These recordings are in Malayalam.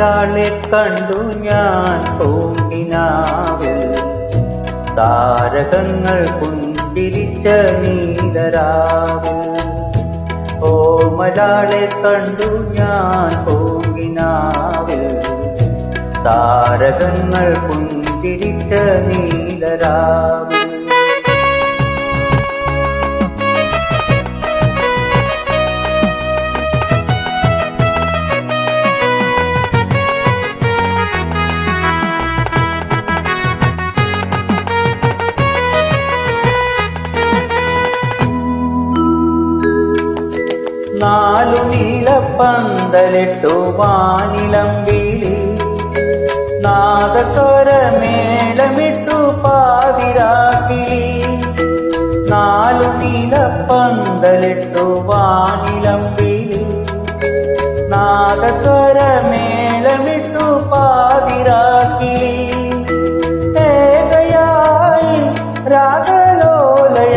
ഓമലാളെ കണ്ടു ഞാൻ പൂങ്കിനാവിൽ താരകങ്ങൾ പുഞ്ചിരിച്ച നീലരാവിൽ ഓമലാളെ കണ്ടു ഞാൻ പൂങ്കിനാവിൽ താരകങ്ങൾ പുഞ്ചിരിച്ച നീലരാവിൽ നീലപ്പന്തലിട്ടു വാനിലം വിളി. നാദസ്വരമേളമിട്ടു പാതിരാക്കിളി നാലു നീലപ്പന്തലിട്ടു വാനിലം വിളി. നാദസ്വരമേളമിട്ടു പാതിരാക്കിളി ഏകയായി രാഗലോലയായി.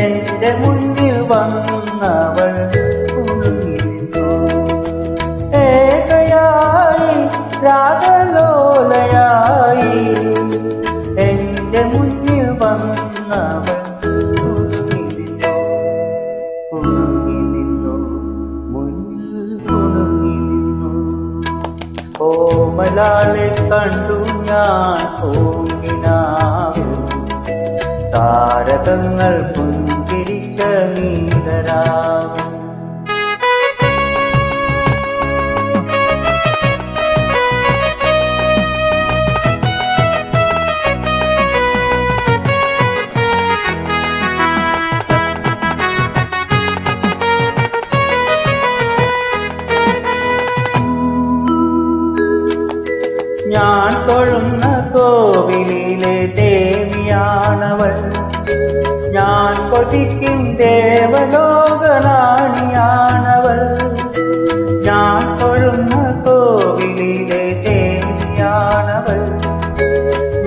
എന്റെ മുന്നിൽ വന്നവൾ രാഗലോലയായി. എന്റെ മുന്നിൽ വന്നവൻ നിന്നു മുന്നിൽ കുടുങ്ങി നിന്നു ഓമലാളെ കണ്ടു ഞാൻ ഓങ്ങിനാവിൽ താരകങ്ങൾ പുഞ്ചിരിച്ച നീലരാവും ഞാൻ തൊഴുന്ന കോവിലിലെ ദേവിയാണവൾ ഞാൻ കൊതിക്കും ദേവലോകനാണിയാണവൾ ഞാൻ തൊഴുന്ന കോവിലിലെ ദേവിയാണവൾ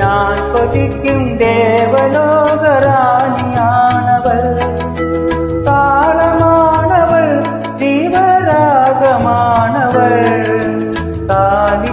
ഞാൻ കൊതിക്കും ദേവലോകറാണിയാണവൾ താളമാണവൾ ജീവരാഗമാണവൾ താലി